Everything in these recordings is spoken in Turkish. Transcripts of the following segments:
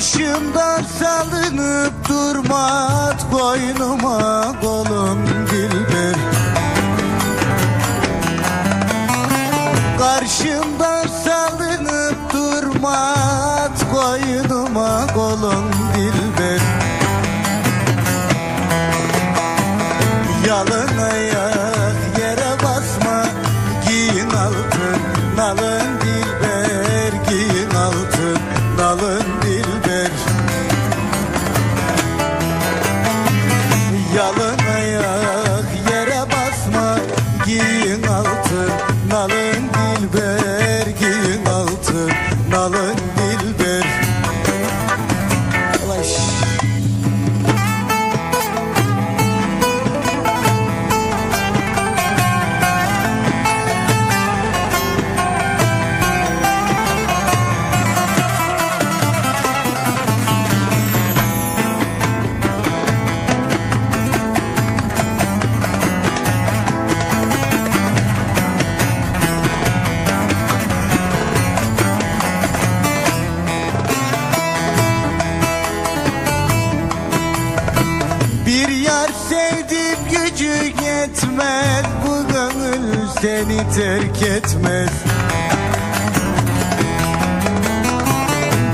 Karşımda salınıp durmaz koynuma kolum dilber. Karşımda salınıp durmaz koynuma kolum dilber yar sevdim gücü yetmez. Bu gönül seni terk etmez.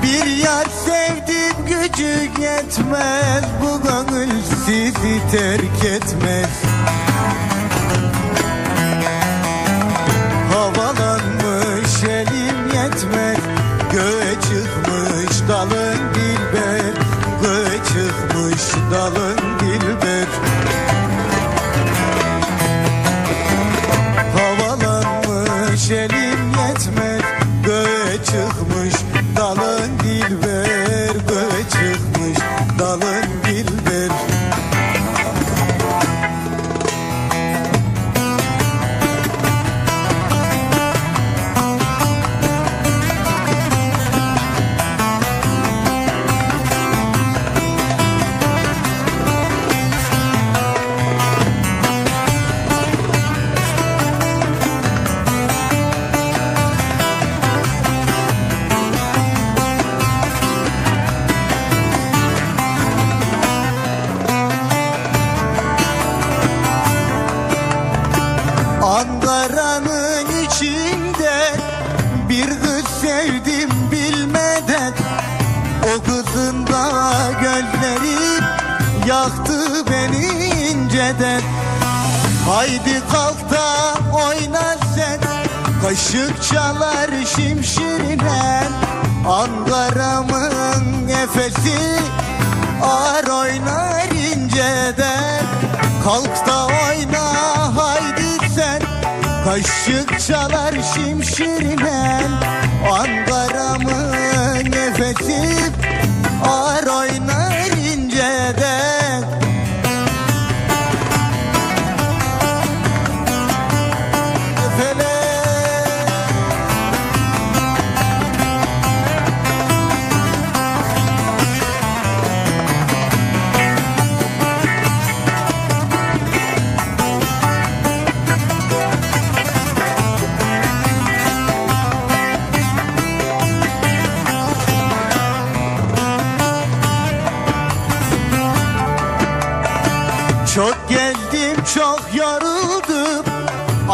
Bir yar sevdim gücü yetmez. Bu gönül sizi terk etmez. Havalanmış elim yetmez. Göğe çıkmış dalın çıkmış Ankara'nın içinde bir kız sevdim bilmeden O kızın da gözleri yaktı beni inceden. Haydi kalk da oyna sen Kaşık çalar şimşirine. Ankara'mın efesi Ağır oynar inceden. Kalk da oyna Kaşık çalar şimşirine Ankara'mın nefesi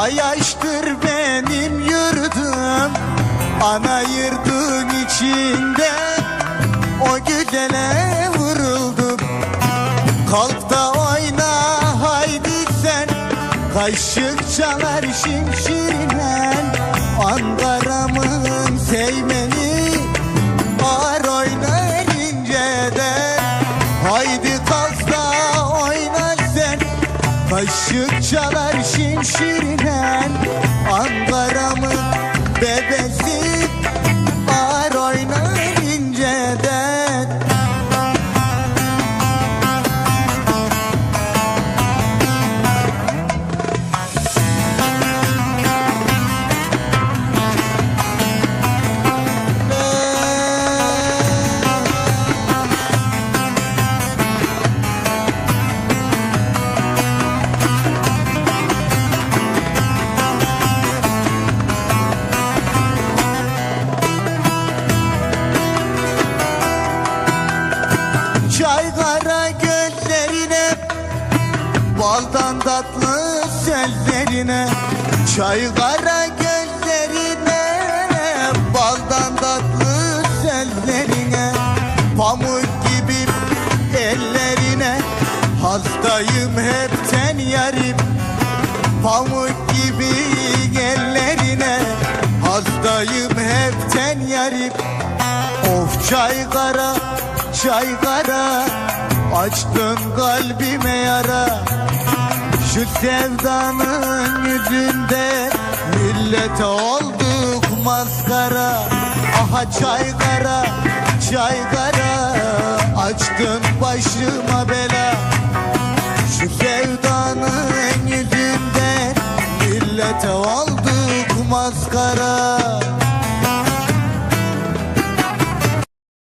Ay aşktır benim yurdum Ana yurdun içinde. O güzele vuruldum Kalk da oyna haydi sen. Kaşık çalar şimşirine Ankara'mın sevmeni Ağır oynar inceden. Haydi kalk Kaşık çalar şimşirine Ankara'mın bebesi kara gözlerine Baldan tatlı sözlerine Çay kara gözlerine Baldan tatlı sözlerine Pamuk gibi ellerine Hastayım hepten yarim Pamuk gibi ellerine Hastayım hepten yarim. Of çay kara, çaykara Açtın kalbime yara. Şu sevdanın yüzünde Millete olduk maskara. Aha çaykara, çaykara Açtın başıma bela. Şu sevdanın yüzünde Millete olduk maskara.